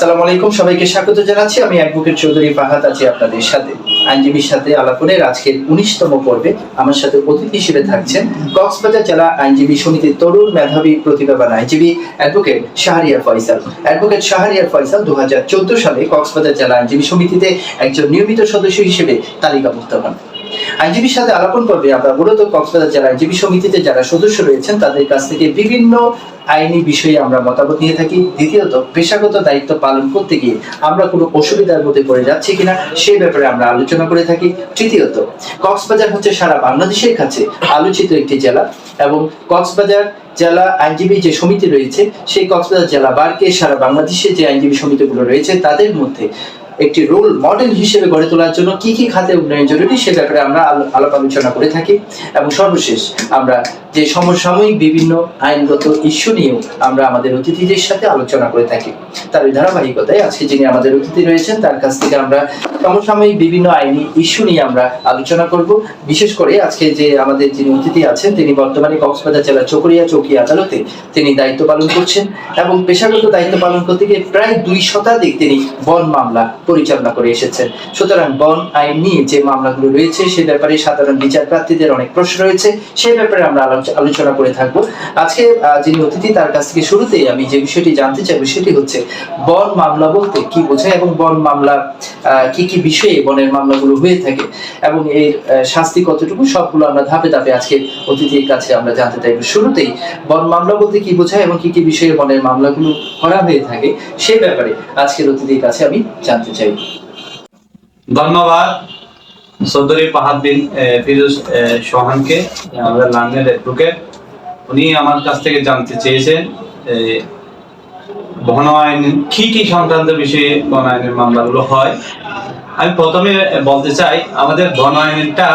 আসসালামু আলাইকুম, সবাইকে স্বাগত জানাচ্ছি। আমি অ্যাডভোকেট চৌধুরী ফাহাদ আছি আপনাদের সাথে। আইনজীবীর সাথে আলাপনের আজকের উনিশতম পর্বে আমার সাথে অতিথি হিসেবে থাকছেন কক্সবাজার জেলা আইনজীবী সমিতির তরুণ মেধাবী প্রতিভাবান আইনজীবী অ্যাডভোকেট শাহরিয়ার ফয়সাল। অ্যাডভোকেট শাহরিয়ার ফয়সাল দু হাজার চোদ্দ সালে কক্সবাজার জেলা আইনজীবী সমিতিতে একজন নিয়মিত সদস্য হিসেবে তালিকাভুক্ত হন। আইনজীবীর সাথে আলাপন পর্বে আমরা মূলত কক্সবাজার জেলা আইনজীবী সমিতিতে যারা সদস্য রয়েছেন, তাদের কাছ থেকে বিভিন্ন আইনি বিষয়ে আমরা মতামত নিয়ে থাকি। দ্বিতীয়ত, পেশাগত দায়িত্ব পালন করতে গিয়ে আমরা কোনো অসুবিধার মধ্যে পড়ে যাচ্ছি কিনা সেই ব্যাপারে আমরা আলোচনা করে থাকি। তৃতীয়ত, কক্সবাজার হচ্ছে সারা বাংলাদেশের কাছে আলোচিত একটি জেলা এবং কক্সবাজার জেলা আইনজীবী যে সমিতি রয়েছে, সেই কক্সবাজার জেলা বারকে সারা বাংলাদেশে যে আইনজীবী সমিতিগুলো রয়েছে, তাদের মধ্যে একটি রোল মডেল হিসেবে গড়ে তোলার জন্য কি কি খাতে উন্নয়ন জরুরি সে ব্যাপারে আমরা আলো- আলাপ আলোচনা করে থাকি। এবং সর্বশেষ আমরা যে সমসাময়িক বিভিন্ন আইনগত ইস্যু নিয়েও আমরা আমাদের অতিথিদের সাথে আলোচনা করে থাকি। তার ধারাবাহিকতায় আজকে যিনি আমাদের অতিথি রয়েছেন, তার কাছ থেকে আমরা সমসাময়িক বিভিন্ন আইনি ইস্যু নিয়ে আমরা আলোচনা করব। বিশেষ করে আজকে যে আমাদের যিনি অতিথি আছেন, তিনি বর্তমানে কক্সবাজার জেলা চকরিয়া চৌকি আদালতে তিনি দায়িত্ব পালন করছেন। এবং পেশাগত দায়িত্ব পালন করতে গিয়ে প্রায় দুই শতাধিক তিনি বন মামলা পরিচালনা করে এসেছেন সুতরাং বন আইন নিয়ে যে মামলাগুলো রয়েছে, সে ব্যাপারে সাধারণ বিচার প্রার্থীদের অনেক প্রশ্ন রয়েছে। সে ব্যাপারে আমরা আলোচনা করে থাকব। আজকে যিনি অতিথি, তার কাছ থেকে শুরুতেই আমি যে বিষয়টি জানতে চাইব, সেটি হচ্ছে বন মামলা বলতে কি বোঝায় এবং বন মামলা কি কি বিষয়ে বনের মামলাগুলো হয়ে থাকে এবং এর শাস্তি কতটুকু, সবগুলো আমরা ধাপে ধাপে আজকে অতিথির কাছে আমরা জানতে চাইব। শুরুতেই বন মামলা বলতে কি বোঝায় এবং কি কি বিষয়ে বনের মামলাগুলো করা হয়ে থাকে, সে ব্যাপারে আজকের অতিথির কাছে আমি জানতে চাই। ধন্যবাদ। চৌধুরী পাহাদ বিন ফিরোজ সোহানকে আমাদের লার্নের অ্যাডভোকেট উনি আমার কাছ থেকে জানতে চেয়েছেন বন আইন কি কি সংক্রান্ত বিষয়ে বন আইনের মামলাগুলো হয়। আমি প্রথমে বলতে চাই, আমাদের বন আইনটা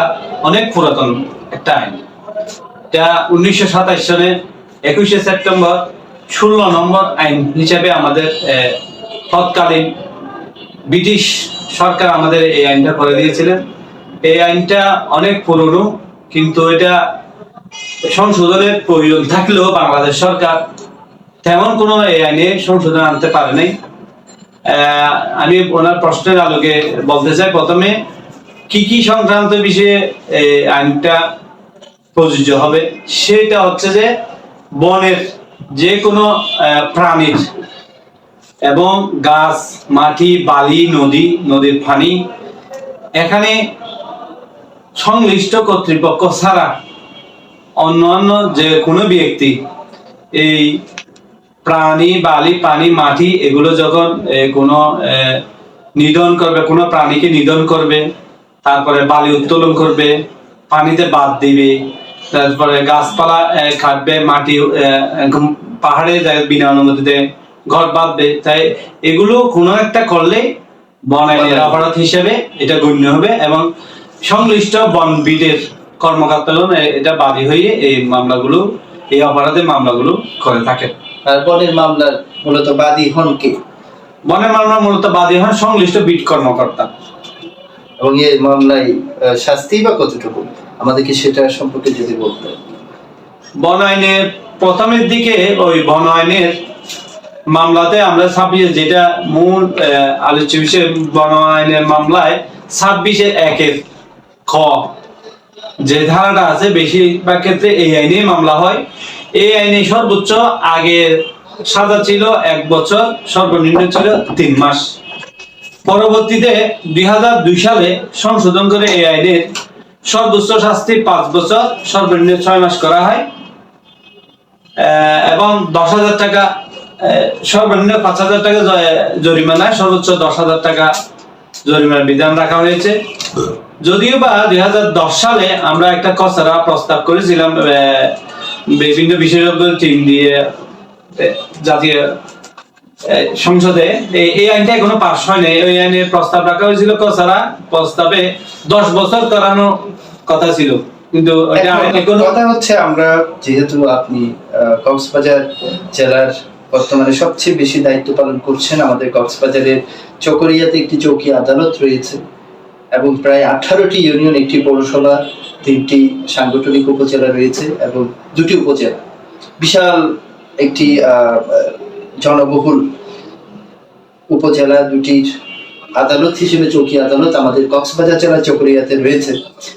অনেক পুরাতন একটা আইন। এটা উনিশশো সাতাশ সনে একুশে সেপ্টেম্বর, ষোলো নম্বর আইন হিসেবে আমাদের তৎকালীন ব্রিটিশ সরকার আমাদের এই আইনটা করে দিয়েছিলেন। এই আইনটা অনেক পুরনো, কিন্তু এটা সংশোধনের প্রয়োজন থাকলেও বাংলাদেশ সরকার তেমন কোনো এই আইনে সংশোধন আনতে পারে নাই। আমি ওনার প্রশ্নের আলোকে বলতে চাই, প্রথমে কি কি সংক্রান্ত বিষয়ে এই আইনটা প্রযোজ্য হবে? সেটা হচ্ছে যে বনের যে কোনো প্রাণীর এবং গাছ, মাটি, বালি, নদী, নদীর পানি এখানে সংশ্লিষ্ট কর্তৃপক্ষ ছাড়া অন্যান্য যে কোনো ব্যক্তি এই প্রাণী, বালি, পানি, মাটি এগুলো যখন কোনো নিধন করবে, কোনো প্রাণীকে নিধন করবে, তারপরে বালি উত্তোলন করবে, পানিতে বাদ দিবে, তারপরে গাছপালা কাটবে, মাটি পাহাড়ে বিনা অনুমতিতে ঘর বাঁধবে। তাই এগুলো কোনো একটা করলে বন আইনের অপরাধ হিসেবে এটা গণ্য হবে এবং সংশ্লিষ্ট বনবিদের কর্মকর্তাগণ এটা বাদী হয়ে এই মামলাগুলো এই অপরাধের মামলাগুলো করে থাকে বনের মামলার মূলত বাদী হন কে? বনের মামলা মূলত বাদী হন সংশ্লিষ্ট বিট কর্মকর্তা। এবং এই মামলায় শাস্তি বা কতটুকু? আমাদেরকে সেটা সম্পর্কে যদি বলতেন। বন আইনের প্রথমের দিকে ওই বন আইনের মামলাতে আমরা ছাব্বিশে যেটা মূল আলোচ্য বিষয় বন আইনের মামলায় ছাব্বিশের একের খ যে ধারাটা আছে, বেশিরভাগ ক্ষেত্রে এই আইনে মামলা হয়। এই আইনে সর্বোচ্চ আগের সাজা ছিল এক বছর, সর্বনিম্ন ছিল তিন মাস। পরবর্তীতে দুই হাজার দুই সালে সংশোধন করে এই আইনের সর্বোচ্চ শাস্তি পাঁচ বছর, সর্বনিম্ন ছয় মাস করা হয়। এবং দশ হাজার টাকা সর্বনিম্ন পাঁচ হাজার টাকা জরিমানা সর্বোচ্চ দশ হাজার টাকা জরিমানার বিধান রাখা হয়েছে। যদিও বা দুই সালে আমরা একটা কসারা প্রস্তাব করেছিলাম বিভিন্ন বিশেষজ্ঞ টিম দিয়ে জাতীয় সংসদে। এই- আইনটা এখনও পাস হয়নি। ওই আইনে প্রস্তাব রাখা হয়েছিল কসারা প্রস্তাবে দশ বছর করানো কথা ছিল। কিন্তু কথা হচ্ছে আমরা যেহেতু আপনি কক্সবাজার জেলার বর্তমানে সবচেয়ে বেশি দায়িত্ব পালন করছেন আমাদের কক্সবাজারের চকরিয়াতে একটি চৌকি আদালত রয়েছে এবং প্রায় আঠারোটি ইউনিয়ন, একটি পৌরসভা, তিনটি সাংগঠনিক উপজেলা রয়েছে এবং দুটি উপজেলা। বিশাল একটি জনবহুল উপজেলা দুটির আদালত হিসেবে চৌকি আদালত আমাদের কক্সবাজার জেলা চকরিয়াতে রয়েছে।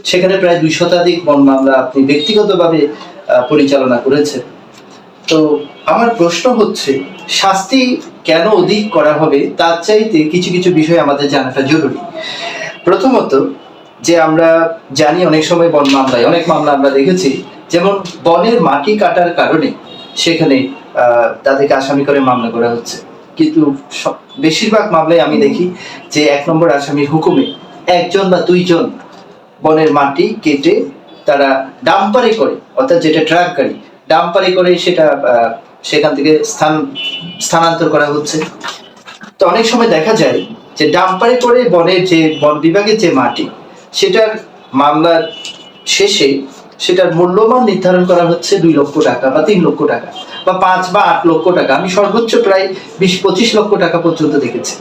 সেখানে প্রায় দুই শতাধিক বন মামলা আপনি ব্যক্তিগতভাবে পরিচালনা করেছেন। তো আমার প্রশ্ন হচ্ছে, শাস্তি কেন অধিক করা হবে? তার চাইতে কিছু কিছু বিষয় আমাদের জানাটা জরুরি। প্রথমত, যে আমরা জানি অনেক সময় বন মামলায়, অনেক মামলা আমরা দেখেছি, যেমন বনের মাটি কাটার কারণে সেখানে তাদেরকে আসামি করে মামলা করা হচ্ছে। কিন্তু বেশিরভাগ মামলায় আমি দেখি যে এক নম্বর আসামির হুকুমে একজন বা দুইজন বনের মাটি কেটে তারা ডাম্পারে করে, অর্থাৎ যেটা ট্রাক গাড়ি ডাম্পারে করে সেটা সেখান থেকে স্থান, স্থানান্তর করা হচ্ছে। তো অনেক সময় দেখা যায় যে ডাম্পারে করে বনের যে, বন বিভাগের যে মাটি, সেটার মামলার শেষে সেটার মূল্যমান নির্ধারণ করা হচ্ছে দুই লক্ষ টাকা বা তিন লক্ষ টাকা বা পাঁচ বা আট লক্ষ টাকা। আমি সর্বোচ্চ প্রায় বিশ, পঁচিশ লক্ষ টাকা পর্যন্ত দেখেছি।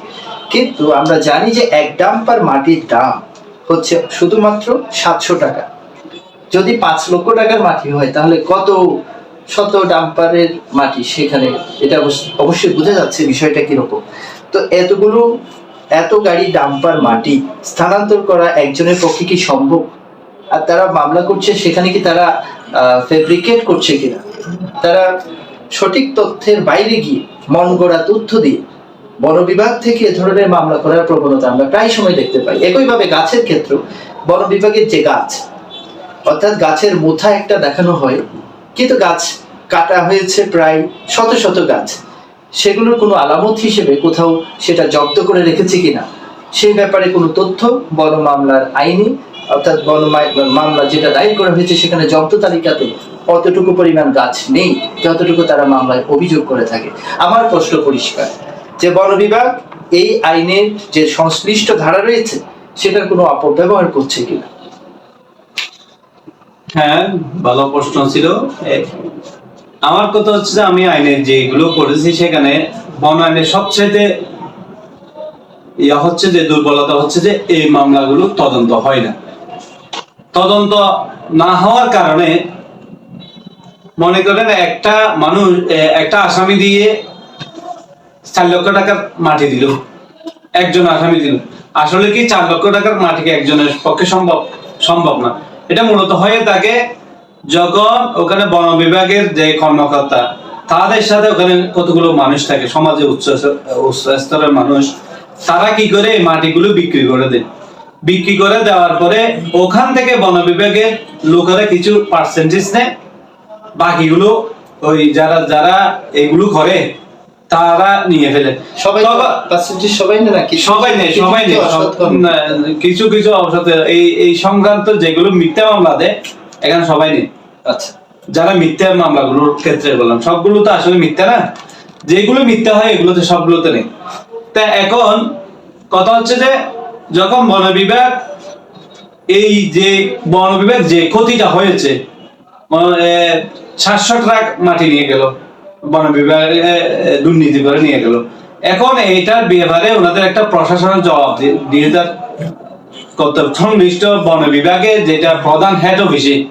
কিন্তু আমরা জানি যে এক ডাম্পার মাটির দাম হচ্ছে শুধুমাত্র সাতশো টাকা। যদি পাঁচ লক্ষ টাকার মাটি হয়, তাহলে কত শত ডাম্পারের মাটি সেখানে, এটা অবশ্যই বোঝা যাচ্ছে বিষয়টা কীরকম। তো এতগুলো, এত গাড়ি ডাম্পার মাটি স্থানান্তর করা একজনের পক্ষে কি সম্ভব? আর তারা মামলা করছে, সেখানে কি তারা ফেব্রিকেট করছে কিনা? তারা সঠিক তথ্যের বাইরে গিয়ে মন গড়া তথ্য দিয়ে বন বিভাগ থেকে এ ধরনের মামলা করার প্রবণতা আমরা প্রায় সময় দেখতে পাই। একইভাবে গাছের ক্ষেত্র বন বিভাগের যে গাছ, অর্থাৎ গাছের মোথা একটা দেখানো হয় কিন্তু গাছ কাটা হয়েছে প্রায় শত শত গাছ। সেগুলোর কোনো আলামত হিসেবে কোথাও সেটা জব্দ করে রেখেছে কিনা সেই ব্যাপারে কোনো তথ্য বন মামলার আইনি, অর্থাৎ বন মামলা যেটা দায়ের করা হয়েছে সেখানে জব্দ তালিকাতে অতটুকু পরিমাণ গাছ নেই, যতটুকু তারা মামলায় অভিযোগ করে থাকে। আমার প্রশ্ন পরিষ্কার, যে বন বিভাগ এই আইনের যে সংশ্লিষ্ট ধারা রয়েছে, সেটার কোনো অপব্যবহার করছে কিনা? হ্যাঁ ভালো প্রশ্ন ছিল। আমার কথা হচ্ছে যে আমি আইনের যেগুলো পড়েছি সেখানে বন আইনের সবচেয়ে ইয়া হচ্ছে যে দুর্বলতা হচ্ছে যে এই মামলাগুলো তদন্ত হয় না। তদন্ত না হওয়ার কারণে মনে করেন একটা মানুষ একটা আসামি দিয়ে চার লক্ষ টাকার মাটি দিল। একজন আসামি দিল। আসলে কি চার লক্ষ টাকার মাটিকে একজনের পক্ষে সম্ভব সম্ভব না? এটা মূলত হয়ে থাকে যখন ওখানে বন বিভাগের যে কর্মকর্তা, তাদের সাথে ওখানে কতগুলো মানুষ থাকে সমাজে উচ্চ উচ্চ স্তরের মানুষ, তারা কি করে এই মাটিগুলো বিক্রি করে দেয়। বিক্রি করে দেওয়ার পরে ওখান থেকে বন বিভাগের লোকেরা কিছু পার্সেন্টেজ নেয়। বাকিগুলো ওই যারা যারা এগুলো করে তারা নিয়ে ফেলে। সবাই সবাই না সবাই নেই সবাই নেই কিছু কিছু এই এই সংক্রান্ত যেগুলো মিথ্যা মামলা দেয় এখানে সবাই নেই আচ্ছা। যারা মিথ্যা মামলাগুলোর ক্ষেত্রে বললাম সবগুলো তো আসলে মিথ্যা না? যেগুলো মিথ্যা হয় এগুলোতে সবগুলোতে নেই। তা এখন কথা হচ্ছে যে যখন বন বিভাগ এই যে বন বিভাগ যে ক্ষতিটা হয়েছে সাতশো ট্রাক মাটি নিয়ে গেল। বন বিভাগ দুর্নীতি করে নিয়ে গেল এখন এইটার ব্যাপারে ওনাদের একটা প্রশাসনের জবাব দিয়ে- তার সংশ্লিষ্ট বন বিভাগে যেটা প্রধান হেড অফিসে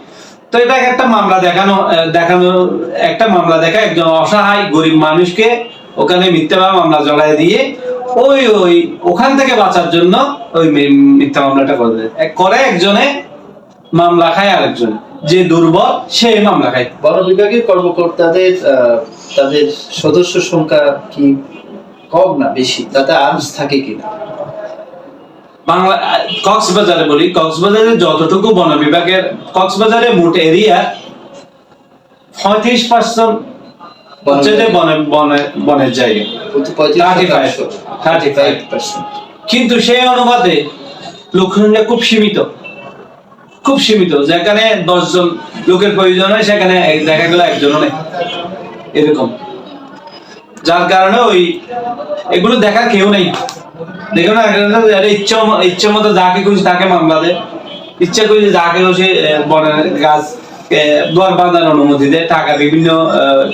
তো এটাকে একটা মামলা দেখানো দেখানো একটা মামলা দেখা একজন অসহায় গরিব মানুষকে ওখানে মিথ্যা মামলা জড়াই দিয়ে ওই ওই ওখান থেকে বাঁচার জন্য ওই মিথ্যা মামলাটা করে দেয়। করে একজনে মামলা খায় আরেকজন যে দুর্বল সে মামলা খায় বন বিভাগের কর্মকর্তাদের তাদের সদস্য সংখ্যা কি কম না বেশি? তাতে আর্মস থাকে কিনা? বাংলা কক্সবাজারে বলি কক্সবাজারে যতটুকু বন বিভাগের কক্সবাজারে মোট এরিয়া পঁয়ত্রিশ পার্সেন্ট হচ্ছে যে বনের বনের বনের জায়গা। প্রতি পঁয়ত্রিশ 35 শতাংশ। 35 percent। কিন্তু সেই অনুপাতে লোক সংখ্যা খুব সীমিত। খুব সীমিত। যেখানে দশজন লোকের প্রয়োজন হয় সেখানে দেখা গেল একজনও নেই। এরকম। যার কারণে ওই এগুলো দেখার কেউ নেই। দেখো না ইচ্ছা ইচ্ছা মতো যাকে খুশি তাকে মামলা দেয় ইচ্ছা খুশি যাকে আহ, বনের গাছ ঘর বাঁধার অনুমতি দেয় টাকা বিভিন্ন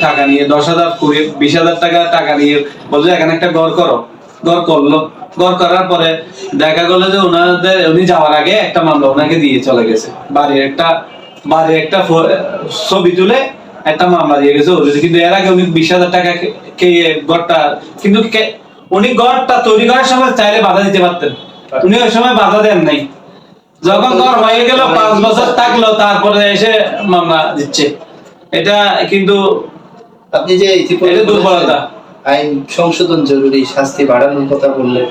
টাকা নিয়ে দশ হাজার কুড়ি বিশ হাজার টাকা টাকা নিয়ে বলছে এখানে একটা ঘর করো। ঘর করল। ঘর করার পরে দেখা গেলো যে ওনাদের উনি যাওয়ার আগে একটা মামলা ওনাকে দিয়ে চলে গেছে। বাড়ির একটা বাড়ির একটা ছবি তুলে একটা মামলা দিয়ে গেছে কিন্তু এর আগে উনি বিশ হাজার টাকা কে- ঘরটা কিন্তু উনি ঘরটা তৈরি করার সময় চাইলে বাধা দিতে পারতেন। উনি ওই সময় বাধা দেন নাই। যখন ঘর হয়ে গেল পাঁচ বছর থাকল তারপরে এসে মামলা দিচ্ছে। এটা কিন্তু আপনি যে দুর্বলতা। আইন সংশোধন জরুরি শাস্তি বাড়ানোর কথা বললেন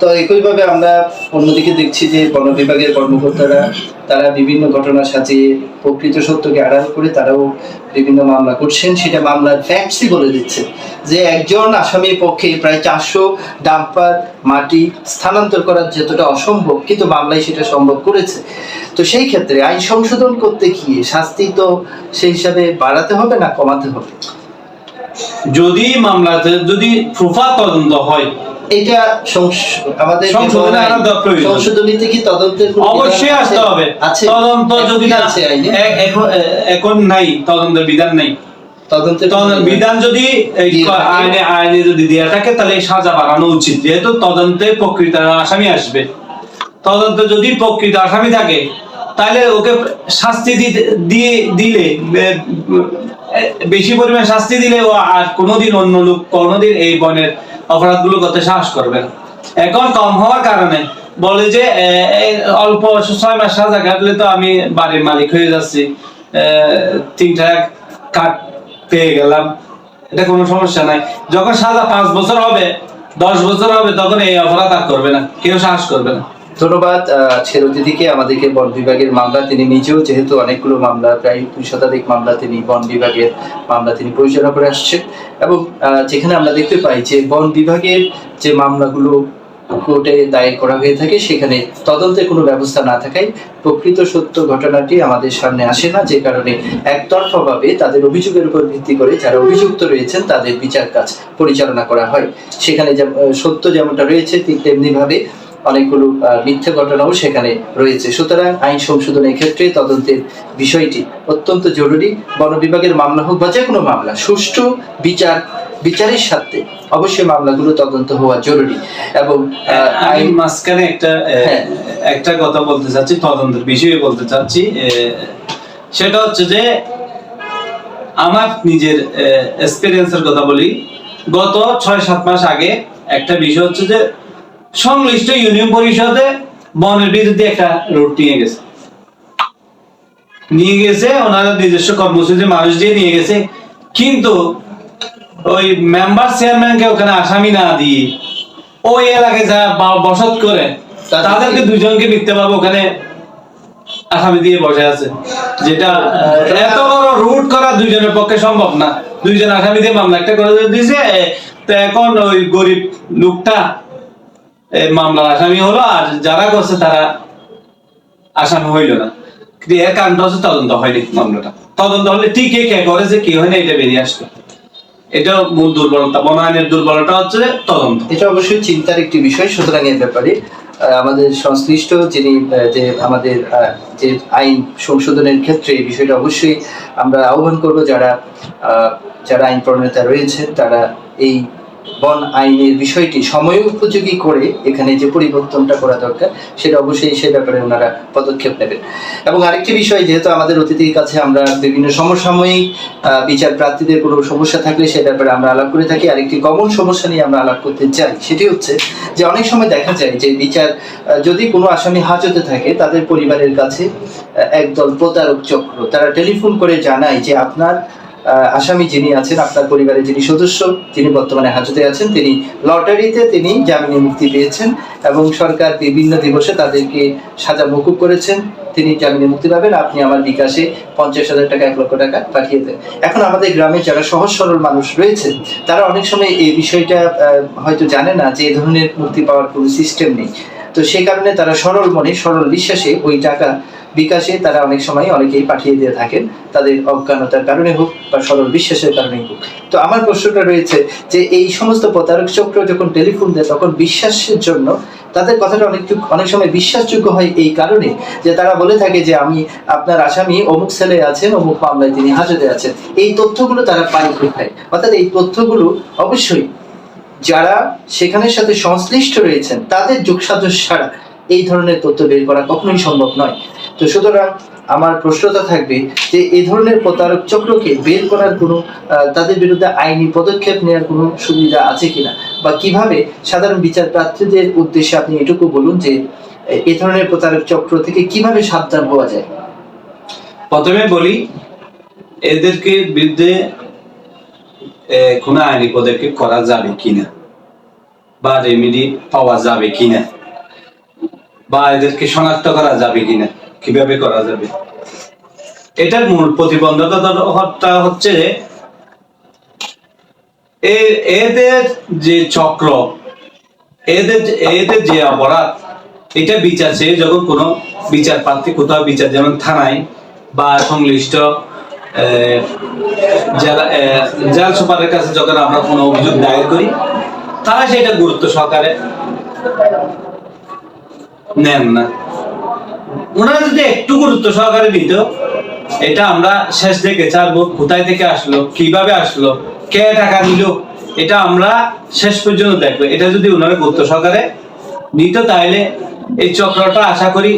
তো একইভাবে আমরা অন্যদিকে দেখছি যে বন বিভাগের কর্মকর্তারা, তারা বিভিন্ন ঘটনা সাজিয়ে প্রকৃত সত্যকে আড়াল করে তারাও বিভিন্ন মামলা করছেন। সেটা মামলার ফ্যাক্টসই বলে দিচ্ছে যে একজন আসামির পক্ষে প্রায় চারশো ডাম্পার মাটি স্থানান্তর করা যতটা অসম্ভব, কিন্তু মামলায় সেটা সম্ভব করেছে। তো সেই ক্ষেত্রে আইন সংশোধন করতে গিয়ে শাস্তি তো সেই হিসাবে বাড়াতে হবে না কমাতে হবে? যদি মামলাতে যদি প্রুফা তদন্ত হয় এটা আমাদের সংশোধনে আনা প্রয়োজন। সংশোধনীতে কি তদন্তের অবশ্যই আসতে হবে। তদন্ত যদি এখন না এখন নাই। তদন্তের বিধান নাই। বিধান যদি আইনে আইনে যদি দেওয়া থাকে তাহলে সাজা বাড়ানো উচিত। যেহেতু তদন্তে প্রকৃত আসামি আসবে। তদন্তে যদি প্রকৃত আসামি থাকে তাহলে ওকে শাস্তি দিয়ে দিলে বেশি পরিমাণ শাস্তি দিলে ও আর কোনোদিন অন্য লোক, কোনোদিন এই বনের অপরাধগুলো করতে সাহস করবে না। এখন কম হওয়ার কারণে বলে যে অল্প ছয় মাস সাজা কাটলে তো আমি বাড়ির মালিক হয়ে যাচ্ছি। তিনটা কাট পেয়ে গেলাম। এটা কোনো সমস্যা নাই। যখন সাজা পাঁচ বছর হবে, দশ বছর হবে, তখন এই অপরাধ আর করবে না। কেউ সাহস করবে না। ধন্যবাদ আজকের অতিথিকে আমাদেরকে বন বিভাগের মামলা। তিনি নিজেও যেহেতু অনেকগুলো মামলা, প্রায় দুই শতাধিক মামলা তিনি বন বিভাগের মামলা তিনি পরিচালনা করে আসছেন। এবং যেখানে আমরা দেখতে পাই যে বন বিভাগের যে মামলাগুলো কোর্টে দায়ের করা হয়ে থাকে, সেখানে তদন্তের কোনো ব্যবস্থা না থাকায় প্রকৃত সত্য ঘটনাটি আমাদের সামনে আসে না। যে কারণে একতরফাভাবে তাদের অভিযোগের উপর ভিত্তি করে যারা অভিযুক্ত রয়েছেন, তাদের বিচার কাজ পরিচালনা করা হয়। সেখানে সত্য যেমনটা রয়েছে, ঠিক তেমনি ভাবে অনেকগুলো মিথ্যা ঘটনাও সেখানে রয়েছে। সুতরাং আইন সংশোধনের ক্ষেত্রে তদন্তের বিষয়টি অত্যন্ত জরুরি। বন বিভাগের মামলা হোক বা যে কোনো মামলা সুষ্ঠু বিচার বিচারের সাথে অবশ্যই মামলাগুলো তদন্ত হওয়া জরুরি এবং আইন মাঝখানে একটা হ্যাঁ। একটা কথা বলতে চাচ্ছি তদন্তের বিষয়ে বলতে চাচ্ছি সেটা হচ্ছে যে আমার নিজের এক্সপিরিয়েন্সের কথা বলি। গত ছয় সাত মাস আগে একটা বিষয় হচ্ছে যে সংশ্লিষ্ট ইউনিয়ন পরিষদে বনের বিরুদ্ধে একটা রোড নিয়ে গেছে। নিয়ে গেছে, ওনারা নিজস্ব কর্মসূচি মানুষ দিয়ে নিয়ে গেছে। কিন্তু ওই মেম্বার চেয়ারম্যানকে ওখানে আসামি না দিয়ে ওই এলাকায় যা বসত করে, তাদেরকে- দুজনকে মিথ্যে পাবো ওখানে আসামি দিয়ে বসে আছে। যেটা এত বড় রুট করা দুইজনের পক্ষে সম্ভব না। দুইজন আসামি দিয়ে মামলা একটা করে দিয়েছে। তো এখন ওই গরিব লোকটা মামলার আসামি হলো, আর যারা করছে তারা আসামি হইল না। এর কারণটা হচ্ছে তদন্ত হয়নি মামলাটা। তদন্ত হলে ঠিক কে করে যে কি হয় না, এটা বেরিয়ে আসতো এটা মূল দুর্বলতা বনায়নের দুর্বলতা হচ্ছে তদন্ত। এটা অবশ্যই চিন্তার একটি বিষয়, সুতরাং এর ব্যাপারে আমাদের সংশ্লিষ্ট যিনি যে আমাদের যে আইন সংশোধনের ক্ষেত্রে এই বিষয়টা অবশ্যই আমরা আহ্বান করব, যারা যারা আইন প্রণেতা রয়েছে তারা এই বন আইনের বিষয়টি সময় উপযোগী করে এখানে যে পরিবর্তনটা করা দরকার, সেটা অবশ্যই সে ব্যাপারে ওনারা পদক্ষেপ নেবেন। এবং আরেকটি বিষয়, যেহেতু আমাদের অতিথির কাছে আমরা বিভিন্ন সমসাময়িক বিচার প্রার্থীদের কোনো সমস্যা থাকলে সে ব্যাপারে আমরা আলাপ করে থাকি। আরেকটি কমন সমস্যা নিয়ে আমরা আলাপ করতে চাই, সেটি হচ্ছে যে অনেক সময় দেখা যায় যে বিচার যদি কোনো আসামি হাজতে থাকে, তাদের পরিবারের কাছে একদল প্রতারক চক্র, তারা টেলিফোন করে জানায় যে আপনার আসামি যিনি আছেন, আপনার পরিবারের যিনি সদস্য যিনি বর্তমানে হাজতে আছেন, তিনি লটারিতে তিনি জামিনে মুক্তি পেয়েছেন এবং সরকার বিভিন্ন দিবসে তাদেরকে সাজা মকুব করেছেন। তিনি জামিনে মুক্তি পাবেন। আপনি আমার বিকাশে পঞ্চাশ হাজার টাকা, এক লক্ষ টাকা পাঠিয়ে দেন। এখন আমাদের গ্রামে যারা সহজ সরল মানুষ রয়েছে তারা অনেক সময় এই বিষয়টা হয়তো জানে না যে এই ধরনের মুক্তি পাওয়ার কোনো সিস্টেম নেই। তো সেই কারণে তারা সরল মনে, সরল বিশ্বাসে ওই টাকা বিকাশে তারা অনেক সময় অনেকেই পাঠিয়ে দিয়ে থাকেন। তাদের অজ্ঞানতার কারণে হোক বা সরল বিশ্বাসের কারণেই হোক। তো আমার প্রশ্নটা রয়েছে যে এই সমস্ত প্রতারক চক্র যখন টেলিফোন দেয়, তখন বিশ্বাসের জন্য তাদের কথাটা অনেক অনেক সময় বিশ্বাসযোগ্য হয় এই কারণে যে তারা বলে থাকে যে আমি আপনার আসামি, অমুক ছেলে আছেন, অমুক মামলায় তিনি হাজতে আছেন। এই তথ্যগুলো তারা পায় কোথায়? অর্থাৎ এই তথ্যগুলো অবশ্যই যারা সেখানের সাথে সংশ্লিষ্ট রয়েছেন, তাদের যোগসাজশ ছাড়া এই ধরনের তথ্য বের করা কখনোই সম্ভব নয়। তো সুতরাং আমার প্রশ্নটা থাকবে যে এই ধরনের প্রতারক চক্রকে বের করার কোনো তাদের বিরুদ্ধে আইনি পদক্ষেপ নেওয়ার কোনো সুবিধা আছে কিনা? বা কীভাবে সাধারণ বিচার প্রার্থীদের উদ্দেশ্যে আপনি এটুকু বলুন যে, এ- ধরনের প্রতারক চক্র থেকে কীভাবে সাবধান হওয়া যায়? প্রথমে বলি, এদেরকে বিরুদ্ধে কোনো আইনি পদক্ষেপ করা যাবে কিনা? বা রেমিডি পাওয়া যাবে কিনা? বা এদেরকে শনাক্ত করা যাবে কিনা? কীভাবে করা যাবে? এটার মূল প্রতিবন্ধকতা হচ্ছে এদের যে চক্র, এদের এদের যে অপরাধ, এটা বিচার যখন কোনো বিচার প্রার্থী কোথাও বিচার, যেমন থানায় বা সংশ্লিষ্ট জেলা সুপারের কাছে যখন আমরা কোনো অভিযোগ দায়ের করি, তারা সেটা গুরুত্ব সহকারে নেন না। ওনারা যদি একটু গুরুত্ব সহকারে দিত, এটা আমরা শেষ থেকে ছাড়বো, কোথায় থেকে আসলো, কীভাবে আসলো, কে টাকা নিল এটা আমরা শেষ পর্যন্ত দেখব। এটা যদি ওনারা গুরুত্ব সহকারে নিত তাহলে এই চক্রটা আশা করি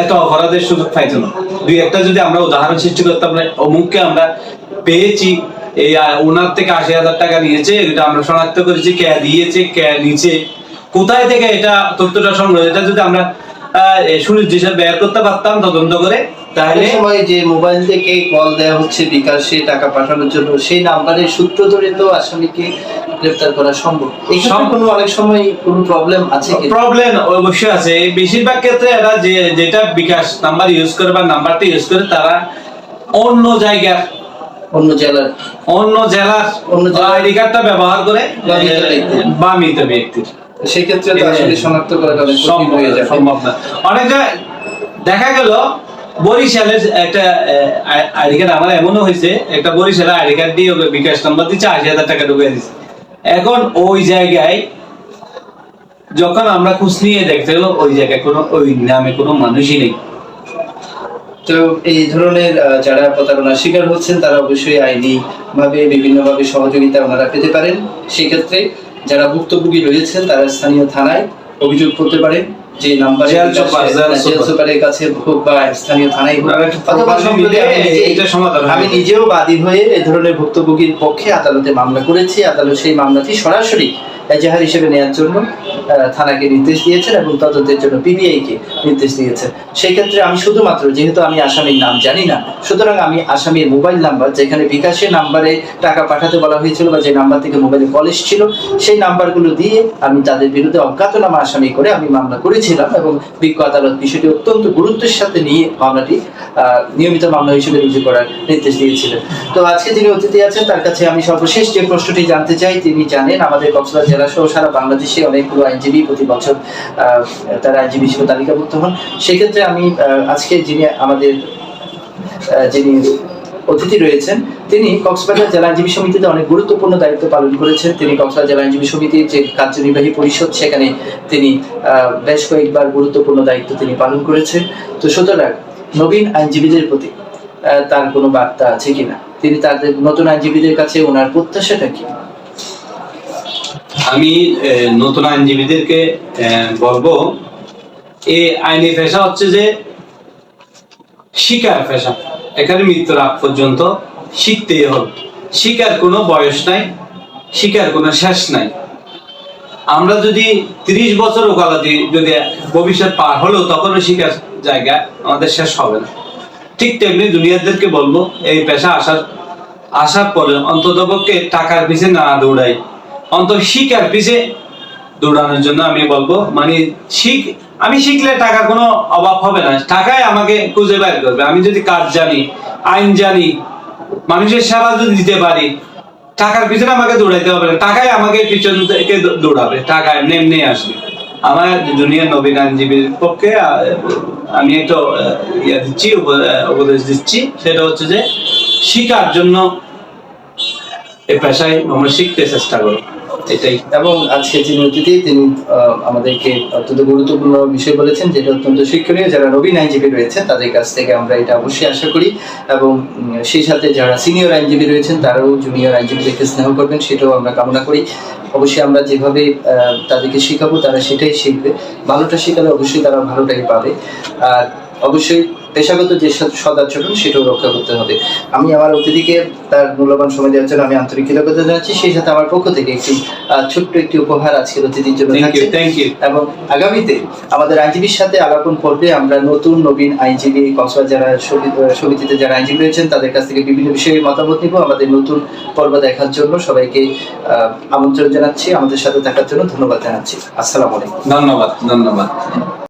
এত অপরাধের সুযোগ না। দুই একটা যদি আমরা উদাহরণ সৃষ্টি করতাম অমুককে আমরা পেয়েছি, এই ওনার থেকে আশি হাজার টাকা নিয়েছে, এটা আমরা শনাক্ত করেছি, কে দিয়েছে, কে নিচে কোথায় থেকে এটা তথ্যটা সংগ্রহ, এটা যদি আমরা সুনির্দিষ্ট ব্যয় করতে পারতাম তদন্ত করে তাহলে সময় যে মোবাইল থেকে কল দেওয়া হচ্ছে বিকাশে টাকা পাঠানোর জন্য সেই নাম্বারের সূত্র ধরে তো আসামিকে গ্রেফতার করা সম্ভব সম্ভব। কোনো অনেক সময় কোনো প্রবলেম আছে কি প্রবলেম অবশ্যই আছে বেশিরভাগ ক্ষেত্রে এরা যে যেটা বিকাশ নাম্বার ইউজ করে বা নাম্বারটা ইউজ করে তারা অন্য জায়গার অন্য জেলার অন্য জেলার অন্য জেলার- আইডি কার্ডটা ব্যবহার করে বা মৃত ব্যক্তির। সেক্ষেত্রে তো। আসলে শনাক্ত অনেক সম্ভব হয়ে যাবে সম্ভব না অনেক দেখা গেল বরিশালের একটা আইডি কার্ড আমার এমনও হয়েছে, একটা বরিশালের আইডি কার্ড দিয়ে বিকাশ নাম্বার দিচ্ছে, আশি হাজার টাকা ঢুকিয়ে দিচ্ছে এখন ওই জায়গায় যখন আমরা খোঁজ নিয়ে দেখতে গেলো, ওই জায়গায় কোনো, ওই নামে কোনো মানুষই নেই। তো এই ধরনের যারা প্রতারণার শিকার হচ্ছেন, তারা অবশ্যই আইনি ভাবে বিভিন্ন ভাবে সহযোগিতা ওনারা পেতে পারেন। সেক্ষেত্রে যারা ভুক্তভোগী রয়েছেন, তারা স্থানীয় থানায় অভিযোগ করতে পারেন। যে নাম্বারে। সুপারের কাছে হোক বা স্থানীয় থানায় হোক অথবা এটা সমাধান আমি নিজেও বাদী হয়ে এ ধরনের ভুক্তভোগীর পক্ষে আদালতে মামলা করেছি আদালত সেই মামলাটি সরাসরি এজাহার হিসেবে নেওয়ার জন্য থানাকে নির্দেশ দিয়েছেন এবং তদন্তের জন্য পিবিআই কে নির্দেশ দিয়েছেন। সেই ক্ষেত্রে আমি শুধুমাত্র, যেহেতু আমি আসামির নাম জানি না, সুতরাং আমি আসামির মোবাইল নাম্বার, যেখানে বিকাশের নাম্বারে টাকা পাঠাতে বলা হয়েছিল বা যে নাম্বার থেকে মোবাইলে কল এসেছিল, সেই নাম্বারগুলো দিয়ে আমি তাদের বিরুদ্ধে অজ্ঞাতনামা আসামি করে আমি মামলা করেছিলাম এবং বিজ্ঞ আদালত বিষয়টি অত্যন্ত গুরুত্বের সাথে নিয়ে মামলাটি নিয়মিত মামলা হিসেবে রুজু করার নির্দেশ দিয়েছিলেন। তো আজকে যিনি অতিথি আছেন, তার কাছে আমি সর্বশেষ যে প্রশ্নটি জানতে চাই, তিনি জানেন আমাদের কক্সবাজার জেলা সহ সারা বাংলাদেশে অনেকগুলো আইনজীবী প্রতি বছর তারা আইনজীবী হিসেবে তালিকাভুক্ত হন। সেক্ষেত্রে আমি আজকে যিনি আমাদের যিনি অতিথি রয়েছেন, তিনি কক্সবাজার জেলা আইনজীবী সমিতিতে অনেক গুরুত্বপূর্ণ দায়িত্ব পালন করেছেন। তিনি কক্সবাজার জেলা আইনজীবী সমিতির যে কার্যনির্বাহী পরিষদ, সেখানে তিনি বেশ কয়েকবার গুরুত্বপূর্ণ দায়িত্ব তিনি পালন করেছেন। তো সুতরাং নবীন আইনজীবীদের প্রতি তার কোনো বার্তা আছে কিনা? তিনি তাদের নতুন আইনজীবীদের কাছে ওনার প্রত্যাশাটা কি? আমি নতুন আইনজীবীদেরকে বলব এই আইনি পেশা হচ্ছে যে শিকার পেশা। এখানে মৃত্যুর আগ পর্যন্ত শিখতেই হবে। শিকার কোনো বয়স নাই, শিকার কোনো শেষ নাই। আমরা যদি তিরিশ বছর ওকালতি যদি ভবিষ্যৎ পার হলেও তখনও শিকার জায়গা আমাদের শেষ হবে না। ঠিক তেমনি দুনিয়াদেরকে বলব, এই পেশা আসার আসার পরে অন্ততপক্ষে টাকার পিছে না দৌড়াই। অন্তত শিকার পিছে দৌড়ানোর জন্য আমি বলব মানে শিখ, আমি শিখলে টাকা কোনো অভাব হবে না। টাকায় আমাকে খুঁজে বের করবে। আমি যদি কাজ জানি, আইন জানি, মানুষের সেবা যদি দিতে পারি, টাকার পিছনে আমাকে দৌড়াইতে হবে না। টাকায় আমাকে পিছন থেকে দৌড়াবে। টাকা এমনি আসবে। আমার জুনিয়র নবীন আইনজীবীর পক্ষে আমি একটু ইয়ে দিচ্ছি উপদেশ দিচ্ছি। সেটা হচ্ছে যে শিকার জন্য এই পেশায় আমরা শিখতে চেষ্টা করো। এটাই। এবং আজকে যিনি অতিথি তিনি আমাদেরকে অত্যন্ত গুরুত্বপূর্ণ বিষয় বলেছেন, যেটা অত্যন্ত শিক্ষণীয়। যারা নবীন আইনজীবী রয়েছেন, তাদের কাছ থেকে আমরা এটা অবশ্যই আশা করি। এবং সেই সাথে যারা সিনিয়র আইনজীবী রয়েছেন, তারাও জুনিয়র আইনজীবীদেরকে স্নেহ করবেন, সেটাও আমরা কামনা করি। অবশ্যই আমরা যেভাবে তাদেরকে শেখাবো, তারা সেটাই শিখবে। ভালোটা শেখালে অবশ্যই তারা ভালোটাই পাবে। আর অবশ্যই পেশাগত যে সদ- সদাচরণ সেটাও রক্ষা করতে হবে। আমি আমার অতিথিকে তার মূল্যবান সময় দেওয়ার জন্য আমি আন্তরিক কৃতজ্ঞতা জানাচ্ছি। সেই সাথে আমার পক্ষ থেকে একটি ছোট্ট একটি উপহার আজকের অতিথির জন্য এবং আগামীতে আমাদের আইনজীবীর সাথে আলাপন পর্বে আমরা নতুন নবীন আইনজীবী কক্সবাজার যারা সমিতিতে যারা আইনজীবী রয়েছেন তাদের কাছ থেকে বিভিন্ন বিষয়ে মতামত নিব। আমাদের নতুন পর্ব দেখার জন্য সবাইকে আমন্ত্রণ জানাচ্ছি। আমাদের সাথে থাকার জন্য ধন্যবাদ জানাচ্ছি। আসসালামু আলাইকুম। ধন্যবাদ ধন্যবাদ।